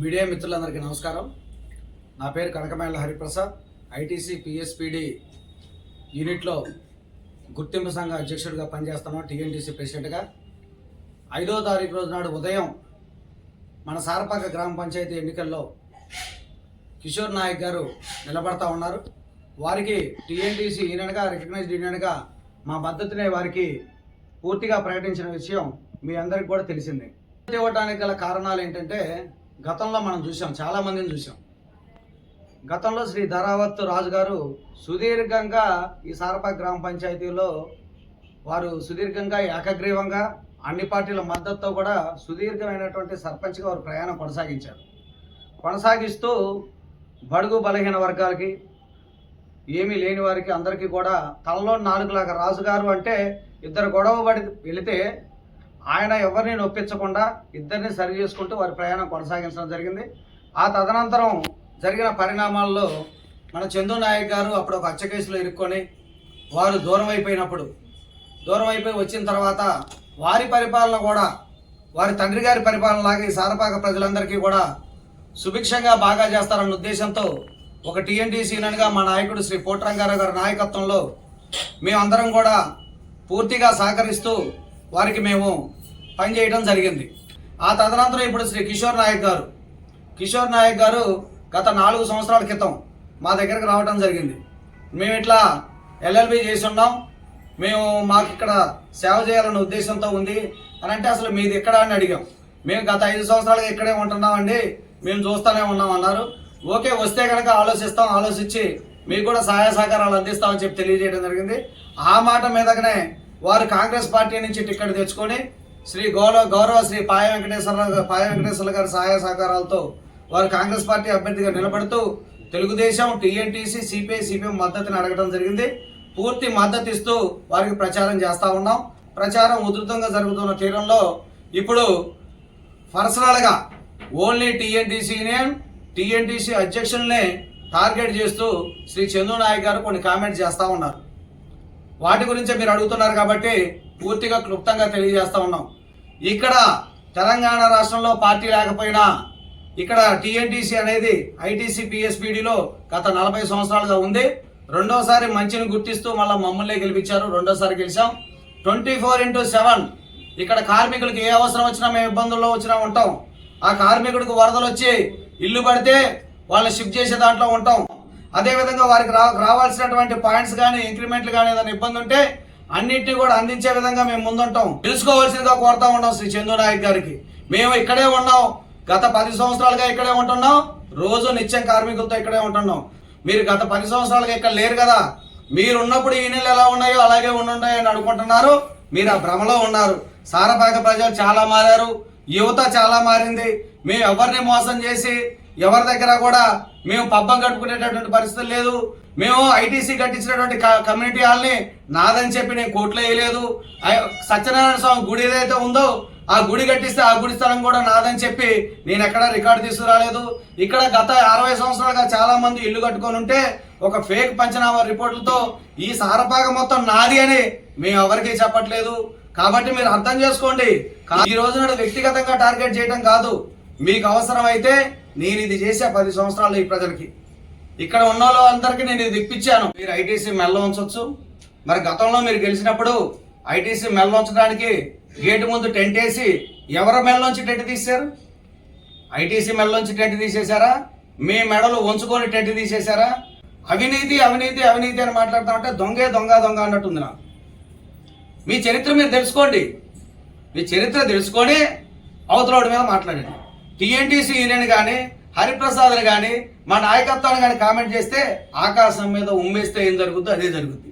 Media మిత్రులందరికీ నమస్కారం. నా పేరు కనకమేళ్ళ హరిప్రసాద్. ఐటీసీ పిఎస్పిడి యూనిట్లో గుర్తింపు సంఘ అధ్యక్షుడిగా పనిచేస్తాను టీఎన్టీసీ ప్రెసిడెంట్గా. ఐదో తారీఖు రోజు నాడు ఉదయం మన సారపాక గ్రామ పంచాయతీ ఎన్నికల్లో కిషోర్ నాయక్ గారు నిలబడతా ఉన్నారు. వారికి టీఎన్టీసీ యూనియన్గా రికగ్నైజ్డ్ యూనియన్గా మా మద్దతునే వారికి పూర్తిగా ప్రకటించిన విషయం మీ అందరికి కూడా తెలిసిందే. ఇవ్వడానికి గల కారణాలు ఏంటంటే గతంలో మనం చూసాం చాలా మందిని చూసాం గతంలో శ్రీ ధరావత్ రాజుగారు సుదీర్ఘంగా ఈ సారపా గ్రామ పంచాయతీలో వారు సుదీర్ఘంగా ఏకగ్రీవంగా అన్ని పార్టీల మద్దతుతో కూడా సుదీర్ఘమైనటువంటి సర్పంచ్గా వారు ప్రయాణం కొనసాగించారు. కొనసాగిస్తూ బడుగు బలహీన వర్గాలకి ఏమీ లేని వారికి అందరికీ కూడా తలలో నాలుగులాగా రాజుగారు అంటే ఇద్దరు గొడవ పడి వెళితే ఆయన ఎవరిని నొప్పించకుండా ఇద్దరిని సరి చేసుకుంటూ వారి ప్రయాణం కొనసాగించడం జరిగింది. ఆ తదనంతరం జరిగిన పరిణామాల్లో మన చందు నాయక్ గారు అప్పుడు ఒక హత్య కేసులో ఇరుక్కొని వారు దూరం అయిపోయినప్పుడు దూరం అయిపోయి వచ్చిన తర్వాత వారి పరిపాలన కూడా వారి తండ్రి గారి పరిపాలన లాగా ఈ సారపాక ప్రజలందరికీ కూడా సుభిక్షంగా బాగా చేస్తారన్న ఉద్దేశంతో ఒక టీఎన్టీసీనగా మా నాయకుడు శ్రీ పోట్రంగారావు గారి నాయకత్వంలో మేమందరం కూడా పూర్తిగా సహకరిస్తూ వారికి మేము పనిచేయడం జరిగింది. ఆ తదనంతరం ఇప్పుడు శ్రీ కిషోర్ నాయక్ గారు కిషోర్ నాయక్ గారు గత నాలుగు సంవత్సరాల క్రితం మా దగ్గరకు రావడం జరిగింది. మేము ఇట్లా ఎల్ఎల్బి చేసి ఉన్నాం మేము మాకు ఇక్కడ సేవ చేయాలన్న ఉద్దేశంతో ఉంది అని అంటే అసలు మీది ఎక్కడ అని అడిగాం. మేము గత ఐదు సంవత్సరాలుగా ఇక్కడే ఉంటున్నామండి. మేము చూస్తూనే ఉన్నాం అన్నారు. ఓకే వస్తే కనుక ఆలోచిస్తాం ఆలోచించి మీకు కూడా సహాయ సహకారాలు అందిస్తామని చెప్పి తెలియజేయడం జరిగింది. ఆ మాట మీదగానే వారు కాంగ్రెస్ పార్టీ నుంచి టికెట్ తెచ్చుకొని శ్రీ గౌరవ గౌరవ శ్రీ పాయ వెంకటేశ్వర పాయ వెంకటేశ్వర గారి సహాయ సహకారాలతో వారు కాంగ్రెస్ పార్టీ అభ్యర్థిగా నిలబడుతూ తెలుగుదేశం టీఎన్టీసీ సిపిఐ సిపిఎం మద్దతుని అడగడం జరిగింది. పూర్తి మద్దతు ఇస్తూ వారికి ప్రచారం చేస్తూ ఉన్నాం. ప్రచారం ఉధృతంగా జరుగుతున్న తీరంలో ఇప్పుడు పర్సనల్గా ఓన్లీ టీఎన్టీసీ టీఎన్టీసీ అధ్యక్షుల్ని టార్గెట్ చేస్తూ శ్రీ చందు నాయక్ గారు కొన్ని కామెంట్స్ చేస్తూ ఉన్నారు. వాటి గురించి మీరు అడుగుతున్నారు కాబట్టి పూర్తిగా క్లుప్తంగా తెలియజేస్తూ ఉన్నాం. ఇక్కడ తెలంగాణ రాష్ట్రంలో పార్టీ లేకపోయినా ఇక్కడ టీఎన్టీసీ అనేది ఐటీసీ పిఎస్పీడీలో గత నలభై సంవత్సరాలుగా ఉంది. రెండోసారి మంచిని గుర్తిస్తూ మళ్ళీ మమ్మల్ని గెలిపించారు. రెండోసారి గెలిచాం. Twenty four into seven. ఇక్కడ కార్మికులకు ఏ అవసరం వచ్చినా మేము ఇబ్బందుల్లో వచ్చినా ఉంటాం. ఆ కార్మికుడికి వరదలు వచ్చి ఇల్లు పడితే వాళ్ళని షిఫ్ట్ చేసే దాంట్లో ఉంటాం. అదేవిధంగా వారికి రా రావాల్సినటువంటి పాయింట్స్ కానీ ఇంక్రిమెంట్లు కానీ ఏదైనా ఇబ్బంది ఉంటే అన్నింటినీ కూడా అందించే విధంగా మేము ముందుంటాం. తెలుసుకోవాల్సిందిగా కోరుతా ఉన్నాం శ్రీ చందు నాయక్ గారికి. మేము ఇక్కడే ఉన్నాం. గత పది సంవత్సరాలుగా ఇక్కడే ఉంటున్నాం. రోజు నిత్యం కార్మికులతో ఇక్కడే ఉంటున్నాం. మీరు గత పది సంవత్సరాలుగా ఇక్కడ లేరు కదా. మీరు ఉన్నప్పుడు ఈ నెలలు ఎలా ఉన్నాయో అలాగే ఉండుంటాయో అని అనుకుంటున్నారు. మీరు ఆ భ్రమలో ఉన్నారు. సారపాక ప్రజలు చాలా మారారు. యువత చాలా మారింది. మేము ఎవరిని మోసం చేసి ఎవరి దగ్గర కూడా మేము పబ్బం కట్టుకునేటటువంటి పరిస్థితి లేదు. మేము ఐటీసీ కట్టించినటువంటి కమ్యూనిటీ హాల్ని నాదని చెప్పి నేను కోట్లు వేయలేదు. ఐ- సత్యనారాయణ స్వామి గుడి ఏదైతే ఉందో ఆ గుడి కట్టిస్తే ఆ గుడి స్థలం కూడా నాదని చెప్పి నేను ఎక్కడ రికార్డు తీసుకురాలేదు. ఇక్కడ గత అరవై సంవత్సరాలుగా చాలా మంది ఇల్లు కట్టుకొని ఉంటే ఒక ఫేక్ పంచనామా రిపోర్టులతో ఈ సారపాక మొత్తం నాది అని మేము ఎవరికీ చెప్పట్లేదు. కాబట్టి మీరు అర్థం చేసుకోండి. ఈ రోజు నాడు వ్యక్తిగతంగా టార్గెట్ చేయడం కాదు. మీకు అవసరమైతే నేను ఇది చేసే పది సంవత్సరాలు ఈ ప్రజలకి. ఇక్కడ ఉన్న వాళ్ళందరికీ నేను ఇది ఇప్పించాను. మీరు ఐటీసీ మెల్ల ఉంచవచ్చు మరి గతంలో మీరు గెలిచినప్పుడు ఐటీసీ మెల్ల ఉంచడానికి గేటు ముందు టెంట్ వేసి ఎవరి మెల్లోంచి టెంట్ తీశారు? ఐటీసీ మెల్లోంచి టెంట్ తీసేశారా? మీ మెడలు ఉంచుకొని టెంట్ తీసేశారా? అవినీతి అవినీతి అవినీతి అని మాట్లాడుతామంటే దొంగే దొంగ దొంగ అన్నట్టుంది నాకు. మీ చరిత్ర మీరు తెలుసుకోండి. మీ చరిత్ర తెలుసుకొని అవతలోడి మీద మాట్లాడండి. టీఎన్టీసీ యూనియన్ కానీ హరిప్రసాద్ని కానీ మా నాయకత్వాన్ని కానీ కామెంట్ చేస్తే ఆకాశం మీద ఉమ్మేస్తే ఏం జరుగుద్దో అదే జరుగుతుంది